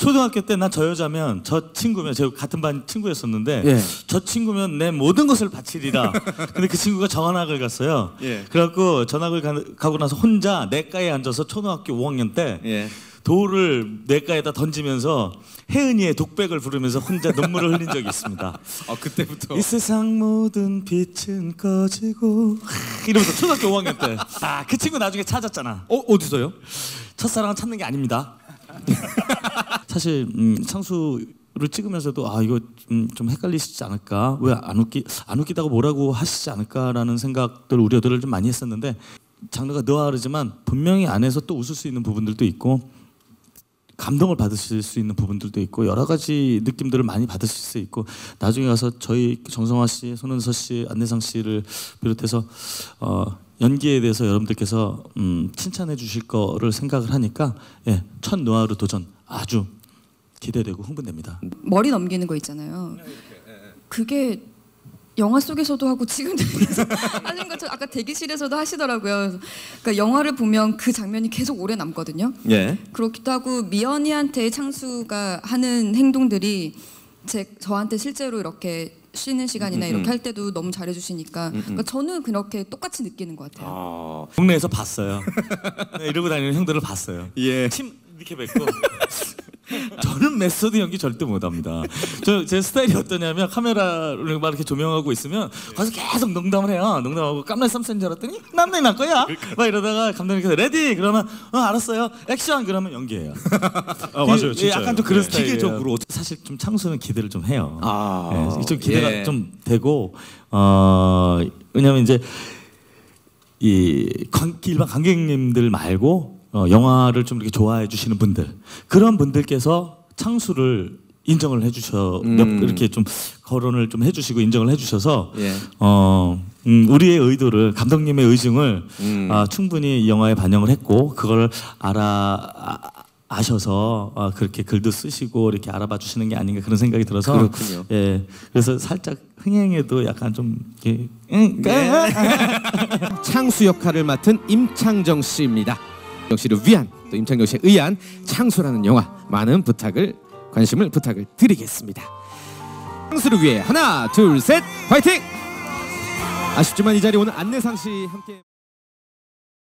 초등학교 때난저 여자면 저 친구면 제가 같은 반 친구였었는데 예. 저 친구면 내 모든 것을 바치리라. 근데 그 친구가 전학을 갔어요. 예. 그래갖고 전학을 가, 가고 나서 혼자 내과에 앉아서 초등학교 5학년 때 예. 돌을 내과에다 던지면서 혜은이의 독백을 부르면서 혼자 눈물을 흘린 적이 있습니다. 아 그때부터 이 세상 모든 빛은 꺼지고 하, 이러면서 초등학교 5학년 때. 아, 그 친구 나중에 찾았잖아. 어 어디서요? 첫사랑은 찾는 게 아닙니다. 사실 음, 창수 를 찍으면서도 아 이거 음, 좀 헷갈리시지 않을까? 왜 안 웃기 안 웃기다고 뭐라고 하시지 않을까라는 생각들 우려들을 좀 많이 했었는데 장르가 느와르지만 분명히 안에서 또 웃을 수 있는 부분들도 있고 감동을 받으실 수 있는 부분들도 있고 여러 가지 느낌들을 많이 받으실 수 있고 나중에 가서 저희 정성화 씨, 손은서 씨, 안내상 씨를 비롯해서 어, 연기에 대해서 여러분들께서 음, 칭찬해 주실 거를 생각을 하니까 예, 첫 노하우로 도전 아주 기대되고 흥분됩니다. 머리 넘기는 거 있잖아요. 그게 영화 속에서도 하고 지금도 하는 것처럼 아까 대기실에서도 하시더라고요. 그러니까 영화를 보면 그 장면이 계속 오래 남거든요. 예. 그렇기도 하고 미연이한테 창수가 하는 행동들이 제 저한테 실제로 이렇게 쉬는 시간이나 음, 음, 이렇게 음. 할 때도 너무 잘해주시니까 그러니까 저는 그렇게 똑같이 느끼는 것 같아요. 아 동네에서 봤어요. 네, 이러고 다니는 형들을 봤어요. 예. 침 이렇게 뱉고 저는 메소드 연기 절대 못합니다. 저 제 스타일이 어떠냐면 카메라를 막 이렇게 조명하고 있으면 가서 계속 농담을 해요. 농담하고 깜날 쌈센 줄 알았더니 남내 날 거야. 막 이러다가 감독님께서 레디 그러면 어 알았어요. 액션 그러면 연기해요. 아 맞아요, 그, 진짜. 약간 좀 그런 네. 스타일이에요. 기계적으로. 사실 좀 창수는 기대를 좀 해요. 아. 예, 좀 기대가 예. 좀 되고 어 왜냐면 이제 이 관, 일반 관객님들 말고 어, 영화를 좀 이렇게 좋아해 주시는 분들 그런 분들께서 창수를 인정을 해주셔 몇 음. 이렇게 좀 거론을 좀 해주시고 인정을 해주셔서 예. 어 음, 우리의 의도를 감독님의 의중을 음. 아, 충분히 이 영화에 반영을 했고 그걸 알아 아, 아셔서 아, 그렇게 글도 쓰시고 이렇게 알아봐 주시는 게 아닌가 그런 생각이 들어서 그렇군요. 예 그래서 살짝 흥행에도 약간 좀 이렇게 응, 네. 창수 역할을 맡은 임창정 씨입니다. 임창정 씨를 위한 또 임창정 씨에 의한 창수라는 영화 많은 부탁을 관심을 부탁을 드리겠습니다. 창수를 위해 하나 둘 셋 화이팅! 아쉽지만 이 자리 오늘 안내상 씨 함께.